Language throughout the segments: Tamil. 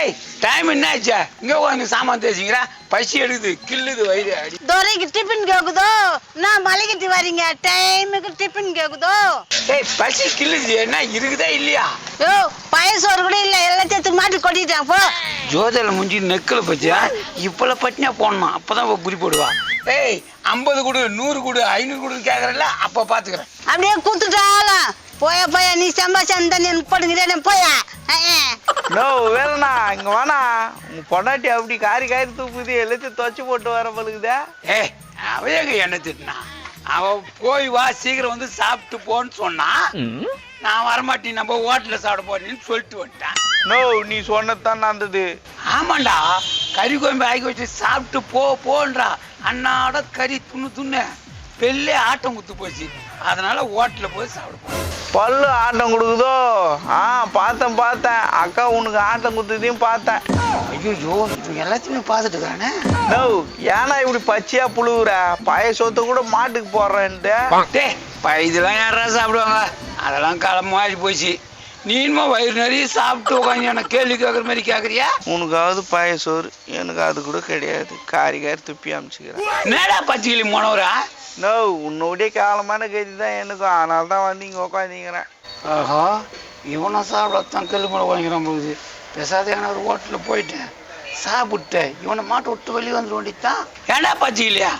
ஏய் டைம் என்ன ஆச்சா இங்க உட்காந்து சாமான் தேய்ச்சிக்கிறா? பசி எடுக்குது கில்லுது வயிறு அடி. துரைக்கு டிஃபன் கேக்குதோ? நான் மலைக்கிட்டு வரீங்க? டைமுக்கு டிஃபன் கேக்குதோ? ஏய் பசி கில்லுது என்ன இருக்குதா இல்லையா? யோ பயசோறு கூட இல்ல. எல்லாத்தையும் மாட்டி கொட்டிட்டான். போ. ஜோதில முஞ்சி நெக்கில் பச்சியா? இப்பல பட்டினா போடணும்? அப்பதான் குறி போடுவா. ஏய் ஐம்பது கொடு நூறு கொடு ஐநூறு கொடுன்னு கேட்கறல அப்ப பாத்துக்கிறேன். அப்படியே குத்துட்டாலாம் போயா போயா நீ சம்பாஷம் தானே போடுங்கிறேன் போயா. நோ வேணா இங்க வேணா. உங்க பொண்டாட்டி அப்படி காரி காரி தூக்குது எல்லாத்தையும் துவச்சு போட்டு வர பழுகுதா. ஏய் அவ எங்க என்ன திட்டினா? அவ போய் வா சீக்கிரம் வந்து சாப்பிட்டு போன்னு சொன்னா நான் வரமாட்டேன் நம்ம ஹோட்டல்ல சாப்பிட போறேன்னு சொல்லிட்டு வந்துட்டேன். நோ நீ சொன்னதான் நடந்தது. ஆமாண்டா கறி கோயம்பு ஆக்கி வச்சு சாப்பிட்டு போ போன்றா. அன்னாட கறி துண்ணு துண்ணு. பெல்லே ஆட்டம் குத்து போச்சு. அதனால ஹோட்டல்ல போய் சாப்பிட போறேன். பல்லு ஆட்டம் கொடுக்குதோ? ஆ பார்த்தேன் பார்த்தேன். அக்கா உனக்கு ஆட்டம் குத்துதையும் பார்த்தேன். ஐயோ எல்லாத்தையுமே பார்த்துட்டு இருக்கானே? நோ ஏன்னா இப்படி பச்சையா புழுகுற பாயசத்தை கூட மாட்டுக்கு போடுறேன்ட்டு. ப- இதெல்லாம் யாரா சாப்பிடுவாங்க? அதெல்லாம் காலம் மாறி போச்சு. நீ இன்னும் வயிறு நிறைய சாப்பிட்டு உட்காந்து எனக்கு கேள்வி கேட்குற மாதிரி கேட்குறியா உனக்காவது பாயசோறு எனக்கு அது கூட கிடையாது. காரி காரி துப்பி அமிச்சுக்கிறேன் என்னடா பச்சைக்கிளி போனவரா நோ உன்னோடைய காலமான கதி தான் எனக்கும். அதனால தான் வந்து இங்கே உட்காந்துங்கிறேன் ஆஹா இவனை சாப்பிடத்தான் கல் மேலே வாங்கிக்கிறான் போகுது. பெசாதையான ஒரு ஹோட்டலில் போயிட்டேன். சாப்பிட்டேன். இவனை மாட்டு விட்டு வெளியே வந்துட வேண்டியதான் ஏன்டா பச்சை இல்லையா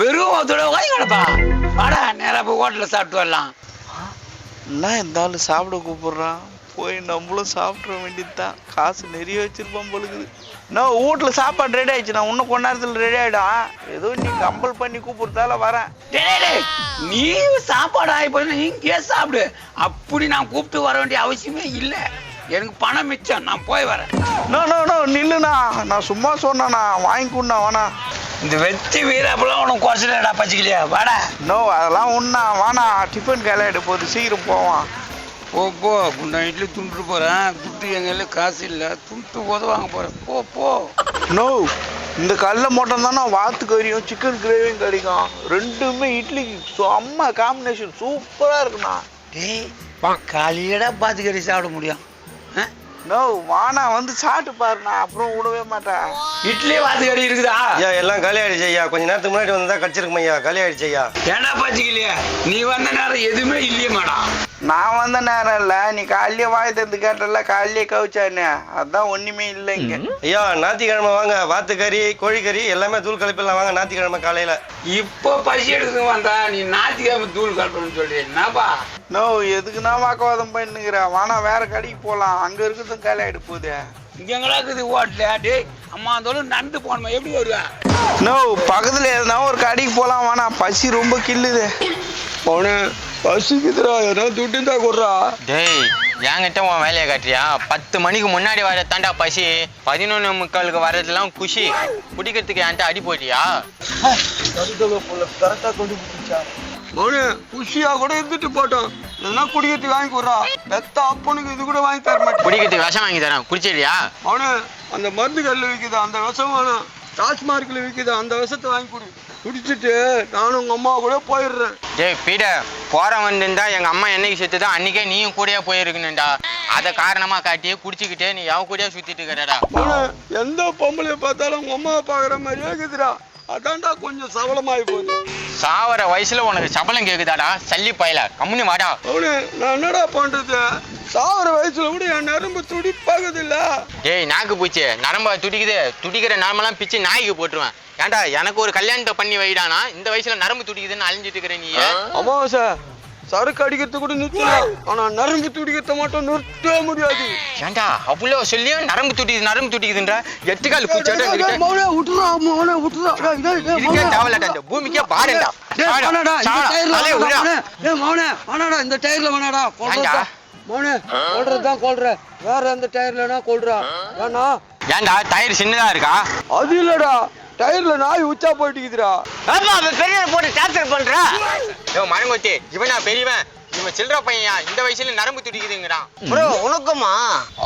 வெறும் அதோட வாங்கி கிடப்பா. வாடா நேராக போய் ஹோட்டலில் சாப்பிட்டு வரலாம். என்ன இருந்தாலும் சாப்பிட கூப்பிடுறான். போய் நம்மளும் சாப்பிட்ற வேண்டியதுதான். காசு நிறைய வச்சிருப்பான் பொழுது நான் வீட்டில் சாப்பாடு ரெடி ஆயிடுச்சு. நான் இன்னும் கொஞ்ச நேரத்தில் ரெடி ஆகிடும் ஏதோ நீ கம்பல் பண்ணி கூப்பிடுறதால வரேன். நீ சாப்பாடு ஆகி போய் இங்கே சாப்பிடு? அப்படி நான் கூப்பிட்டு வர வேண்டிய அவசியமே இல்லை. எனக்கு பணம் மிச்சம். நான் போய் வரேன். நோ நோ நோ நில்லுண்ணா. நான் சும்மா சொன்னேண்ணா. வாங்கி கொடுண்ணா வேணா இந்த வெத்தி வீரப்பெல்லாம் உனக்கு குறைச்சலடா பச்சிக்கலையா வாடா. நோ அதெல்லாம் உண்ணா வேணா டிஃபன் கிளையிட போகுது சீக்கிரம் போவான் போ போ. நான் இட்லி துண்டுட்டு போகிறேன் துட்டு எங்க காசு இல்லை. துண்டு உதவாங்க போகிறேன் போ போ. நோ இந்த கல்ல மட்டும் தானே வாத்து கறியும் சிக்கன் கிரேவியும் கிடைக்கும் ரெண்டுமே இட்லிக்கு செம்ம காம்பினேஷன் சூப்பராக இருக்குண்ணா. டேய் காலையடா பாத்து கறி சாப்பிட முடியும்? நோ வானா வந்து சாப்பிட்டு பாருண்ணா அப்புறம் விடவே மாட்டேன். இட்லி வாத்து கறி இருக்குதா? ஐயா எல்லாம் காலி ஆயிடுச்சு ஐயா. கொஞ்ச நேரத்துக்கு முன்னாடி வந்தா கடிச்சிருக்கும் ஐயா. காலி ஆயிடுச்சு ஐயா. ஏன்டா பச்சிக்கலையா நீ வந்த நேரம் எதுவுமே இல்லையே மேடம். நான் வந்த நேரம் இல்லை. நீ காலையிலே வாய் தந்து கேட்டல காலையிலே கவிச்சானே. அதான் ஒன்றுமே இல்லை இங்கே. ஐயா ஞாயிற்றுக்கிழமை வாங்க. வாத்துக்கறி கோழிக்கறி எல்லாமே தூள் கலப்பிடலாம். வாங்க ஞாயிற்றுக்கிழமை காலையில. இப்போ பசி எடுத்து வந்தா நீ ஞாயிற்றுக்கிழமை தூள் கட்டணும்னு சொல்லி என்னப்பா? நோ எதுக்குண்ணா வாக்குவாதம் பண்ணுங்கிற வானா வேற கடைக்கு போகலாம் அங்கே இருக்கிறதும் காலி ஆகிட்டு போகுது. இங்க எங்கடா இருக்குது ஓட்டல டேய் அம்மா இருந்தாலும் நடந்து போனோமா எப்படி வருவா? நோ பக்கத்தில் எதுனா ஒரு கடைக்கு போகலாம் வானா பசி ரொம்ப கில்லுது போனு பசிக்குதுடா ஏதோ துட்டு தான் கொடுறா. டேய் என்கிட்ட உன் வேலையை காட்டுறியா? பத்து மணிக்கு முன்னாடி வர தாண்டா பசி. பதினொன்று முக்காலுக்கு வர்றதுலாம் குஷி. குடிக்கிறதுக்கு என்கிட்ட அடி போட்டியா? மோனு குஷியா கூட இருந்துட்டு போட்டோம் இல்லைன்னா குடிக்கிறதுக்கு வாங்கி கொடுறா. பெத்த அப்பனுக்கு இது கூட வாங்கி தர மாட்டேன். குடிக்கிறதுக்கு விஷம் வாங்கி தரேன். குடிச்சிடுறியா மோனு அந்த மருந்து கல்ல விற்குது அந்த விஷம் வேணும் டாஸ்மார்க்கில் விற்குது அந்த விஷத்தை வாங்கி கொடு குடிச்சிட்டு நானும் உங்க அம்மா கூட போயிடுறேன். டேய் பீடர் போற வந்திருந்தா எங்க அம்மா என்னைக்கு செத்துதோ? அன்னைக்கே நீயும் கூடயே போயிருக்கணும்டா. அதை காரணமா காட்டி குடிச்சுக்கிட்டே நீ எவ கூடயே சுத்திட்டு இருக்கிறடா. எந்த பொம்பளைய பார்த்தாலும் உங்க அம்மாவை பார்க்குற மாதிரியே இருக்குதுடா. அதான்டா கொஞ்சம் சபலமாகி போகுது. சாவர வயசுல உனக்கு சபலம் கேக்குதாடா? சல்லி பயல. கம்முனு வாடா. அவனு நான் என்னடா பண்றது? சாவர வயசுல கூட என் நரம்பு துடிப்பாகுது இல்ல டேய் நாக்கு பூச்சி. நரம்ப துடிக்குது. துடிக்கிற நரம்பெல்லாம் பிச்சு நாய்க்கு போட்டுருவேன். ஏன்டா எனக்கு ஒரு கல்யாணத்தை பண்ணி வைடானா? இந்த வயசுல நரம்பு துடிக்குதுன்னு அழிஞ்சிட்டு இருக்கிற நீ அமாவாசை. சரக்கு அடிக்கிறது கூட நிறுத்தலாம் ஆனா நரம்பு துடிக்கிறத மட்டும் நிறுத்தவே முடியாது. ஏன்டா அவ்வளோ சொல்லியும் நரம்பு துடிக்குது நரம்பு துடிக்குதுன்ற? எட்டுக்கால் பூச்சாட்டம் இருக்கு மௌனே விட்டுறா மௌனே விட்டுறா இதுக்கே மௌனே. தேவையில்லடா இந்த பூமிக்கே வேணாடா, இந்த. டயர்ல வேணாடா, மௌனே, வேணாடா, இந்த டயர்ல வேணாடா, கொல்றது ஏன்டா? தான். மௌனே, கொல்றது தான் கொல்ற. வேற எந்த டயர்லனா கொல்றா ஏன்னா ஏன்டா டயர் சின்னதா இருக்கா? அது இல்லடா. டயர்ல நாய் உச்சா போயிட்டுக்குதுடா. ஆமா அவன் பெரிய போட்டு டார்ச்சர் பண்றா. யோ மரங்கொத்தி இவனா பெரியவன். இவன் சில்லற பையன் இந்த வயசுல நரம்பு துடிக்குதுங்கிறான். ப்ரோ உனக்குமா?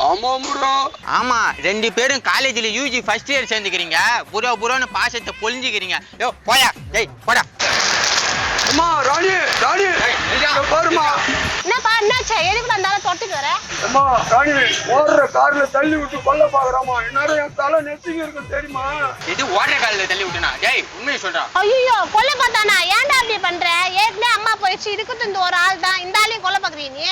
ஆமா ப்ரோ. ஆமா ரெண்டு பேரும் காலேஜ்ல யூஜி ஃபர்ஸ்ட் இயர் சேர்ந்துக்கிறீங்க. புரோ புரோன்னு பாசத்தை பொழிஞ்சுக்கிறீங்க. யோ போயா. டேய் போடா. அம்மா ராணி ராணி பாருமா. என்னாச்சு? எதுக்கு இருந்தாலும் தொட்டுக்கு வர? அம்மா ராணி ஓடுற கார்ல தள்ளி விட்டு கொல்ல பாக்குறாமா என்னடா என் தலை நெத்திங்க இருக்கு தெரியுமா? இது ஓடுற காலில் தள்ளி விட்டுனா? டேய் உண்மையை சொல்றான் ஐயோ கொல்ல பார்த்தானா? ஏன்டா அப்படி பண்ற? ஏற்கனவே அம்மா போயிடுச்சு. இதுக்கு இந்த ஒரு ஆள் தான். இந்த ஆளையும் கொல்ல பாக்குறீங்க நீ?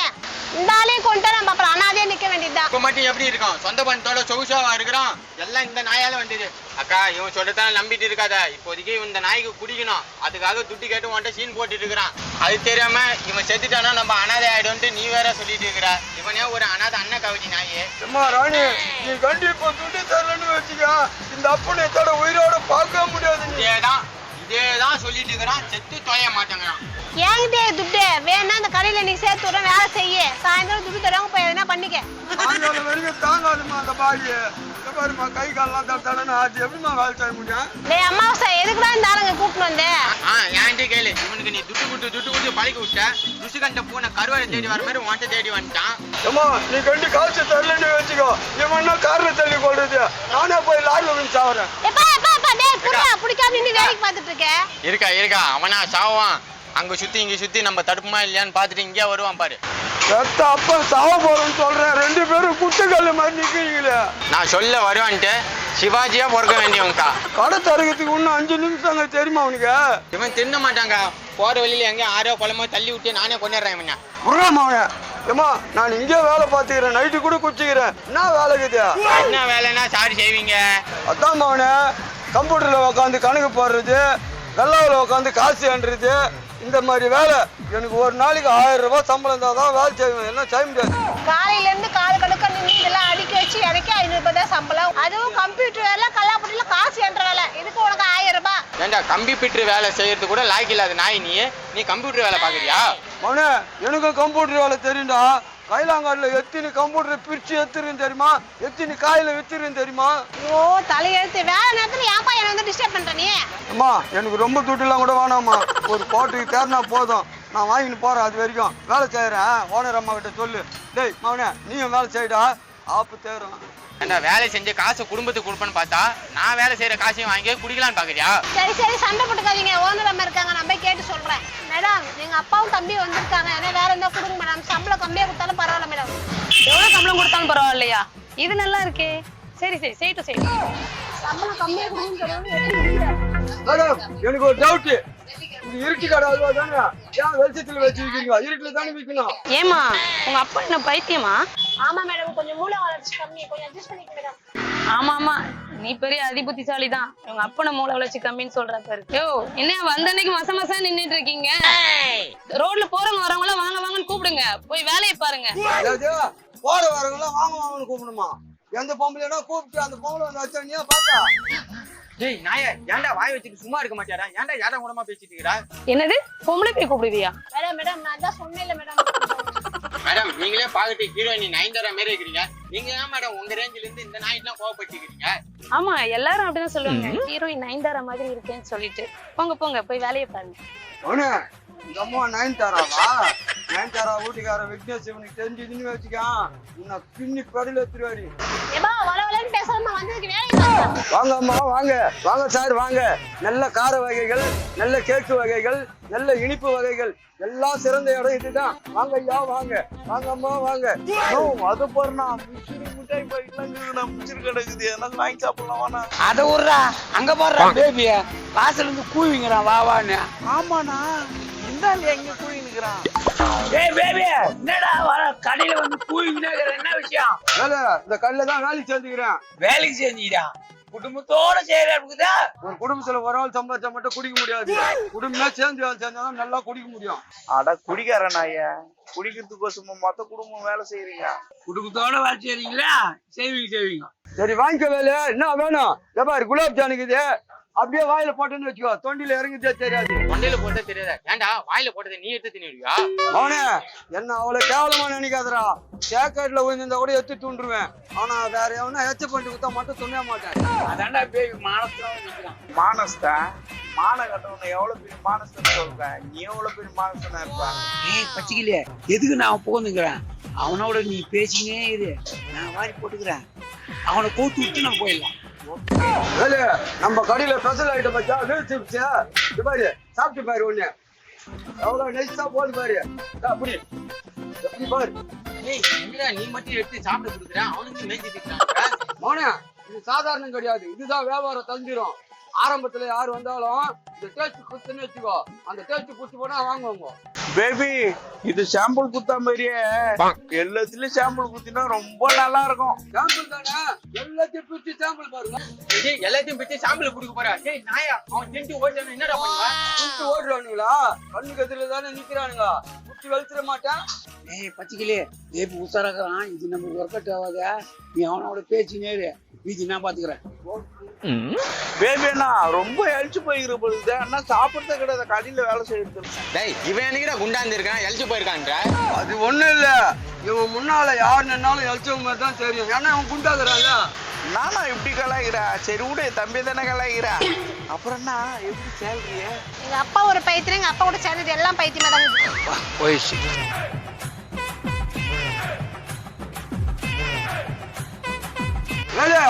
இந்த ஆளையும் கொண்டு நம்ம அப்புறம் அனாதையா நிக்க வேண்டியதுதான். இப்ப மட்டும் எப்படி இருக்கும் சொந்த பந்தத்தோட சொகுசாவா இருக்கிறான்? எல்லாம் இந்த நாயால வந்தது. அக்கா இவன் சொல்றதான நம்பிட்டு இருக்காத. இப்போதைக்கு இந்த நாய்க்கு குடிக்கணும். அதுக்காக துட்டி கேட்டு உன்ட்ட சீன் போட்டுட்டு இருக்கிறான். அது தெரியாம இவன் செத்துட்டானா? நம்ம அனாதை ஆயிடும்ட்டு நீ வேற சொல்லிட்டு இருக்கிற. இவனே ஒரு அனாதை அண்ணன் கவச்சி நாயே. அம்மா ராணி நீ கண்டிப்பா துணி தரலன்னு வச்சுக்க. இந்த அப்பனை தட உயிரோட பார்க்க முடியாது இதேதான் இதேதான் சொல்லிட்டு இருக்கிறான். செத்து தொலைய மாட்டேங்கிறான். ஏங்கிட்டே துட்டு. வேணா இந்த கடையில நீ சேர்த்து விடுறேன் வேலை செய்ய. சாயந்தரம் துட்டு தரவங்க போய் எதுனா பண்ணிக்க. தாங்காதுமா அந்த பாருமா கை கால்லாம் தட தடன்னு ஆச்சு. எப்படிமா வேலை செய்ய முடியும்? டேய் அம்மாவாசை எதுக்குடா இந்த ஆளுங்க கூப்பிட்டு வந்த? ஆ ஏன்ட்டு கேளு. இவனுக்கு நீ துட்டு குட்டு துட்டு குட்டு பழகி விட்ட. ருசி கண்ட பூனை கருவாடை தேடி வர மாதிரி உன்ட்ட தேடி வந்துட்டான். அம்மா நீ கண்டி காசு தரலன்னு வச்சுக்கோ. இவன்னா கார்ல தள்ளி கொள்றது நானே போய் லாரில வந்து சாவறேன். எப்பா எப்பா எப்பா டேய் புடிடா பிடிக்காம நின்னு வேலைக்கு பார்த்துட்டு இருக்க. இருக்கா இருக்கா. அவனா சாவான் அங்க சுத்தி இங்க சுத்தி நம்ம தடுப்புமா இல்லையான்னு பார்த்துட்டு இங்கே வருவான் பாரு. செத்த அப்பன் சாவ சொல்றேன் ரெண்டு பேரும் குத்துக்கல்லு மாதிரி நிக்கிறீங்களே. நான் சொல்ல வருவான்ட்டு சிவாஜியா பொறுக்க வேண்டியவங்கக்கா கடை தரகத்துக்கு இன்னும் அஞ்சு நிமிஷங்க தெரியுமா அவனுக்கு இவன் தின்ன மாட்டாங்க போற வழியில எங்க ஆரோ குளமோ தள்ளி விட்டு நானே கொண்டுறேன் இவனை. புறாமா அவன் ஏமா நான் இங்கே வேலை பார்த்துக்கிறேன். நைட்டு கூட குச்சிக்கிறேன். என்ன வேலை இருக்குது என்ன வேலைன்னா சாரி செய்வீங்க? அதான் அவனே கம்ப்யூட்டர்ல உட்காந்து கணக்கு போடுறது வெள்ளாவில் உட்காந்து காசு அண்டுறது இந்த மாதிரி வேலை எனக்கு ஒரு நாளைக்கு ஆயிரம் ரூபாய் சம்பளம் இருந்தால் தான் வேலை செய்வேன். என்ன செய்ய முடியாது. காலையில இருந்து கால் கடுக்க நின்று இதெல்லாம் அடுக்கி வச்சு இறக்கி ஐநூறு ரூபாய் தான் சம்பளம். அதுவும் கம்ப்யூட்டர் வேலை கல்லாப்பட்டியில காசு என்ற வேலை. இதுக்கு உனக்கு ஆயிரம் ரூபாய். ஏண்டா கம்பி பிட்டு வேலை செய்யறது கூட லாய்க்கு இல்லாத நாய் நீ? நீ கம்ப்யூட்டர் வேலை பாக்குறியா அவனே எனக்கும் கம்ப்யூட்டர் வேலை தெரியும்டா. கைலாங்காட்டில் எத்தினி கம்ப்யூட்டர் பிரிச்சு எத்துருன்னு தெரியுமா? எத்தினி காயில வித்துருன்னு தெரியுமா? ஐயோ தலையெழுத்து. வேலை நேரத்துல ஏன்பா என்ன வந்து டிஸ்டர்ப் பண்ற நீ? அம்மா எனக்கு ரொம்ப துட்டுலாம் கூட வேணாம்மா. ஒரு கோட்டுக்கு தேர்னா போதும். நான் வாங்கிட்டு போறேன் அது வரைக்கும். வேலை செய்யறேன் ஓனர் அம்மா கிட்ட சொல்லு. டேய் மவனே நீயும் வேலை செய்டா. ஆப்பு தேரும். ஏண்டா வேலை செஞ்சு காசு குடும்பத்துக்கு கொடுப்பேன்னு பார்த்தா நான் வேலை செய்யற காசையும் வாங்கி குடிக்கலான்னு பாக்குறியா? சரி சரி சண்டை போட்டுக்காதீங்க. ஓனர் அம்மா இருக்காங்க நான் போய் கேட்டு சொல்றேன். மேடம் எங்க அப்பாவும் தம்பியும் வந்திருக்காங்க. ஏன்னா வேற எந்த கொடுங்க மேடம். சம்பளம் கம்மியா கொடுத்தாலும் பரவாயில்ல மேடம். எவ்வளவு சம்பளம் கொடுத்தாலும் பரவாயில்லையா? இது நல்லா இருக்கே. சரி சரி செய்யட்டும் செய்யட்டும் சம்பளம் கம்மியா கொடுங்க மேடம் எனக்கு ஒரு டவுட் இருட்டு கடை அல்வா தானே ஏன் வெளிச்சத்துல வச்சிருக்கீங்க? இருட்டுல தானே விற்கணும் ஏமா உங்க அப்பா என்ன பைத்தியமா? ஆமா மேடம் கொஞ்சம் மூளை வளர்ச்சி கம்மி. கொஞ்சம் அட்ஜஸ்ட் பண்ணிக்க மேடம். ஆமா ஆமா. நீ பெரிய அதிபுத்திசாலி தான் உங்க அப்பனை மூளை வளர்ச்சி கம்மின்னு சொல்ற பாரு. யோ என்ன வந்த அன்னைக்கு மச மசா நின்னுட்டு இருக்கீங்க? ரோட்ல போறவங்க வரவங்க எல்லாம் வாங்க வாங்கன்னு கூப்பிடுங்க. போய் வேலையை பாருங்க. போற வரவங்களாம் வாங்க வாங்கன்னு கூப்பிடுமா எந்த பொம்பளைனா கூப்பிட்டு அந்த பொம்பளை வந்து வச்சா பார்த்தா டேய் நாய ஏன்டா வாய் வச்சுட்டு சும்மா இருக்க மாட்டியாடா? ஏன்டா யாரா கூடமா பேசிட்டு இருக்கிறா என்னது? பொம்பளை போய் கூப்பிடுவியா? மேடம் மேடம் நான் தான் சொன்னேன்ல மேடம். மேடம் நீங்களே பாக்கட்டு ஹீரோயின் நயன்தாரா மாரி இருக்கிறீங்க. நீங்க ஏன் மேடம் உங்க ரேஞ்சில இருந்து இந்த நாய்க்கெல்லாம் கோவப்பட்டுக்கிறீங்க ஆமா எல்லாரும் அப்படிதான் சொல்லுவாங்க. ஹீரோயின் நயன்தாரா மாதிரி இருக்கேன்னு சொல்லிட்டு. போங்க போங்க போய் வேலையை பாருங்க. அவனு இந்த அம்மா நயன் தாராவா நயன் தாரா வீட்டுக்கார விக்னேஷ் இவனுக்கு தெரிஞ்சதுன்னு வச்சுக்கான் உன்னை பின்னி படியில திருவாடி ஏப்பா வள வளன்னு பேசாம வாங்க அம்மா வாங்க. வாங்க சார் வாங்க. நல்ல கார வகைகள் நல்ல கேக்கு வகைகள் நல்ல இனிப்பு வகைகள். எல்லாம் சிறந்த இடம் இதுதான். வாங்க ஐயா வாங்க. வாங்க. அம்மா வாங்க அது மிச்சிரு மிட்டாய் பாக்கெட்லாம் மிச்சிரு கிடக்குது எதனா வாங்கி சாப்பிடலாம் அதை விட்றா. அங்க போடுறா பேபிய வாசல்ல இருந்து கூவிங்கிறான் வா வான்னு. ஆமாண்ணா. இந்த ஆள் எங்க குழினுக்குறான் ஏய் பேபி என்னடா வர? கடையில வந்து கூவிங்கினா என்ன விஷயம்? இந்த தான் வேலைக்கு சேர்ந்துக்கிறேன் வேலைக்கு செஞ்சுக்கிறா குடும்பத்தோட செய்யறா ஒரு குடும்பத்துல ஒரு ஆள் சம்பாதிச்சா மட்டும் குடிக்க முடியாது. குடும்பமே சேர்ந்து வேலை செஞ்சாதான் நல்லா குடிக்க முடியும். அட குடிக்காரன் ஐயா குடிக்கிறதுக்கோசமா மொத்த குடும்பம் வேலை செய்யறீங்க. குடும்பத்தோட வேலை செய்றீங்களா செய்வீங்க செய்வீங்க. சரி வாங்கிக்க வேலை என்ன வேணும்? எப்பாரு குலாப் ஜானுக்குது அப்படியே வாயில போட்டேன்னு வச்சுக்கோ. தொண்டில இறங்குதே தெரியாது. தொண்டையில போட்டா தெரியாதா? ஏன்டா வாயில போட்டதை நீ எடுத்து தின்னுடுவியா அவனே என்ன அவ்வளவு கேவலமா நினைக்காதடா. சேக்காட்டுல விழுந்திருந்தா கூட எடுத்து தூண்டுருவேன் ஆனா வேற எவனா எச்ச பண்ணிட்டு கொடுத்தா மட்டும் துணைய மாட்டேன். அதான்டா பேபி மானத்துல நிக்கிறான் மானஸ்தா மான கட்டவனை எவ்வளவு பெரிய மானஸ்தன்னு சொல்றேன் நீ எவ்வளவு பெரிய மானஸ்தனா இருப்ப? ஏய் பச்சிக்கலையே. எதுக்கு நான் போந்துக்கிறேன் அவனோட நீ பேசினே இரு. நான் வாரி போட்டுக்கிறேன். அவனை கோத்து விட்டு நான் போயிடலாம். நம்ம கடையில ஸ்பெஷல் ஐட்டம் வச்சா வீல் சிப்ஸ் இது பாரு சாப்பிட்டு பாரு ஒண்ணு எவ்வளவு நைஸா போது பாரு. அப்படி எப்படி பாரு. நீ மட்டும் எடுத்து சாப்பிட கொடுக்குற? அவனுக்கு இருக்கான் மோனே இது சாதாரணம் கிடையாது. இதுதான் வியாபாரம் தந்திரும். ஆரம்பத்துல யார் வந்தாலும் இந்த டேஸ்ட் குத்துன்னு வச்சுக்கோ. அந்த டேஸ்ட் குத்து போனா வாங்குவாங்க. பேபி இது சாம்பிள் குத்தா மாதிரியே எல்லாத்துலயும் சாம்பிள் குத்தினா ரொம்ப நல்லா இருக்கும் சாம்பிள் தானே? எல்லாத்தையும் பிரிச்சு சாம்பிள் பாருங்க. டேய் எல்லாத்தையும் பிச்சு சாம்பிள் கொடுக்க போறா. டேய் நாயா அவன் செஞ்சு ஓட்டான என்னடா பண்ணுவா? குத்து ஓடுறானுங்களா? கண்ணுக்கு எதிரில தானே நிக்கிறானுங்க. குத்தி வெளுத்துட மாட்டேன். ஏய் பச்சைக்கிளி ஏப்பி உசாராக்குறான் இது நமக்கு ஒர்க் அவுட் ஆகாத. நீ அவனோட பேச்சு நேரு மீதி நான் பாத்துக்கிறேன். பேபி அண்ணா ரொம்ப எழுச்சு போய்கிற பொழுது அண்ணா சாப்பிடுறதே கிடையாது. கடையில வேலை செய்யறது டேய் இவன் என்னைக்குடா குண்டாந்து இருக்கான்? எழிச்சு போயிருக்கான்ற அது ஒண்ணும் இல்ல. இவன் முன்னால யார் நின்னாலும் எல்ச்சவ மாதிரி தான் தெரியும். ஏன்னா அவன் குண்டாக்குறான்ல. நானா இப்படி கலாய்க்கிறா சரி விடு தம்பி தானே அப்புறம் என்ன எப்படி சேலரிய எங்க அப்பா ஒரு பைத்தியம் எங்க அப்பா கூட சேர்ந்தது எல்லாம் பைத்தியமா தான். போயிடுச்சு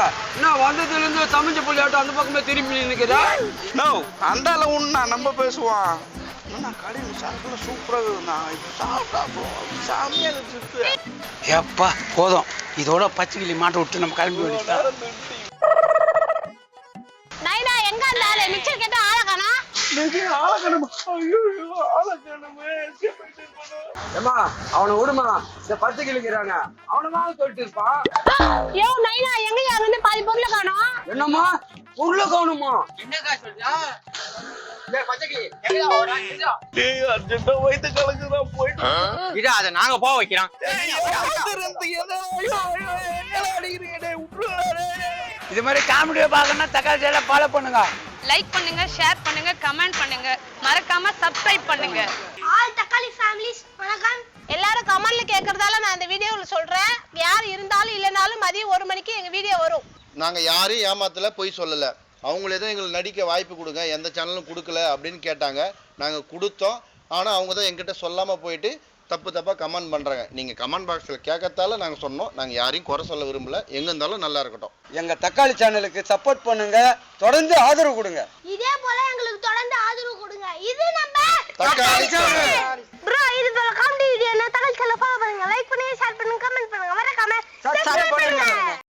ஏலே என்ன வந்ததுல இருந்து சமைச்ச புள்ளியாட்டம் அந்த பக்கமே திரும்பி நிக்குதா? நோ அந்த அளவு உண்ணா நம்ம பேசுவான் அண்ணா கடையில் சாப்பிட சூப்பரா இருக்குண்ணா இப்போ சாப்பிட்டா bro, சாமியா இருக்கு ஏப்பா போதும். இதோட பச்சைக்கிளி மாட்டை விட்டு நம்ம கிளம்பி வேண்டியது ஏமா அவனை விடுமா? இந்த பத்து கிளிக்கிறாங்க அவனமா சொல்லிட்டு இருப்பான் யோ நைனா எங்க அங்க பாதி பொருளை காணோம்? என்னம்மா? உள்ள கவனமா என்னக்கா சொல்றா நாங்க போக வைக்கிறோம். இது மாதிரி காமெடியை பார்க்கணும்னா தக்காளி ஃபாலோ பண்ணுங்க. லைக் பண்ணுங்க ஷேர் பண்ணுங்க கமெண்ட் பண்ணுங்க. மறக்காம சப்ஸ்கிரைப் பண்ணுங்க. ஆல் தக்காளி ஃபேமிலிஸ் வணக்கம். எல்லாரும் கமெண்ட்ல கேக்குறதால நான் இந்த வீடியோல சொல்றேன். யார் இருந்தாலும் இல்லைனாலும் மதியம் ஒரு மணிக்கு எங்க வீடியோ வரும். நாங்க யாரையும் ஏமாத்தல பொய் சொல்லல. அவங்களே தான் எங்களுக்கு நடிக்க வாய்ப்பு கொடுங்க. எந்த சேனலும் கொடுக்கல அப்படின்னு கேட்டாங்க. நாங்க கொடுத்தோம். ஆனா அவங்க தான் எங்கிட்ட சொல்லாம போயிட்டு தப்பு தப்பா கமெண்ட் பண்றாங்க. நீங்க கமெண்ட் பாக்ஸ்ல கேட்கறதால நாங்க சொன்னோம். நாங்க யாரையும் குறை சொல்ல விரும்பல. எங்க இருந்தாலும் நல்லா இருக்கட்டும். எங்க தக்காளி சேனலுக்கு சப்போர்ட் பண்ணுங்க. தொடர்ந்து ஆதரவு கொடுங்க. இதே போல எங்களுக்கு தொடர்ந்து ஆதரவு கொடுங்க. இது நம்ம தக்காளி சேனல். ப்ரோ இது போல காமெடி வீடியோ என்ன தகவல் சொல்ல ஃபாலோ பண்ணுங்க. லைக் பண்ணுங்க ஷேர் பண்ணுங்க கமெண்ட் பண்ணுங்க. மறக்காம பண்ணுங்க. பண்ணுங்க.